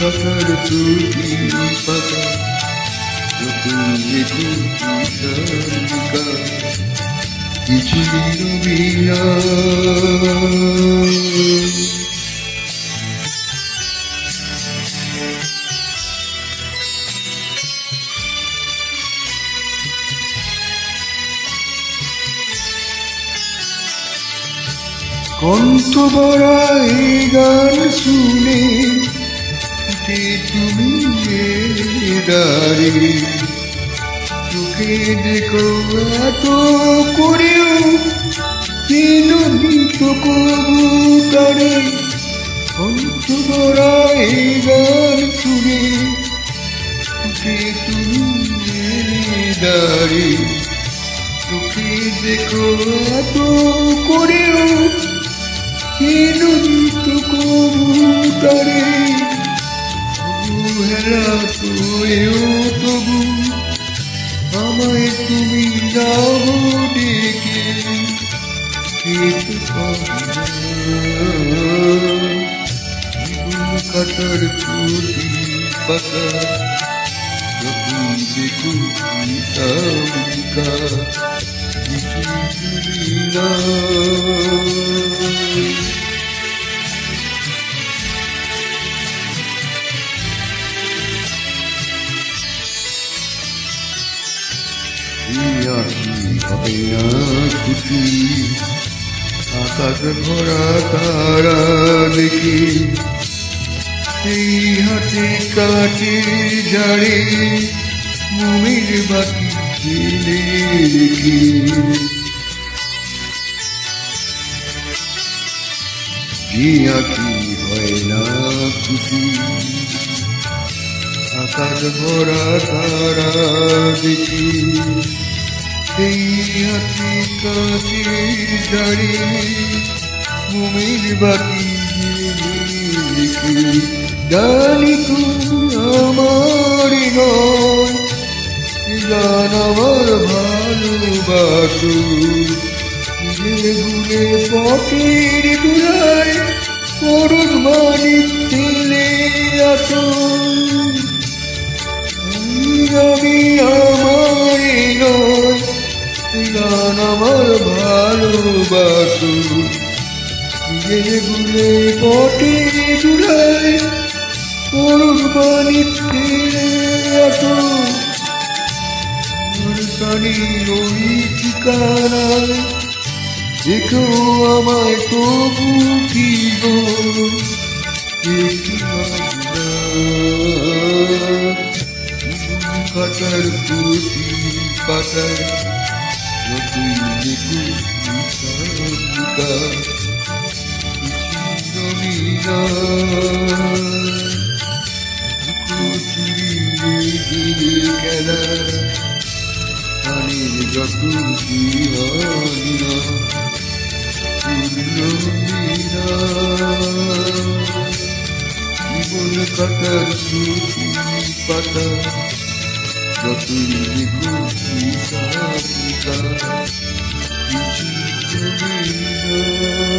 কাটার প্রতি পাতা কিছু রবিনা কণ্ঠ ভরা এই গান শুনে যে তুমি দাঁড়িয়ে চোখে দেখো এত করেও কেন দিত যে তুমি দেখো এত করেও কেন হেরা তোয়েও তবু আমায় তুমি যাও ডেকে। কাটার প্রতি পাতা যখন দেখু তামিকা কিছু হবে না খুশি আকাশ ভরা তারা দেখি সেই হাতে কাটে ঝাড়ে মুমির বাকি ছেলে রেখে যে আঁকি হয় না খুশি আকাশ ভরা তারা দেখি। দাঁড়িয়ে মুমির বাকি জানি তুমি আমার নয় গান আমার ভালোবাসো গুলে গুলে পথের পরশ মানিক ঠেলে আসো ভালোবাসো। পথের দুলায় পরশ মানিক ঠেলে আসো সানি ওই ঠিকানায় দেখো আমায় যতই দেখো চুরি খেলা পানির যত জীবন কাটার পাতা যতই দেখো পিতা পিতা কিছু হবে না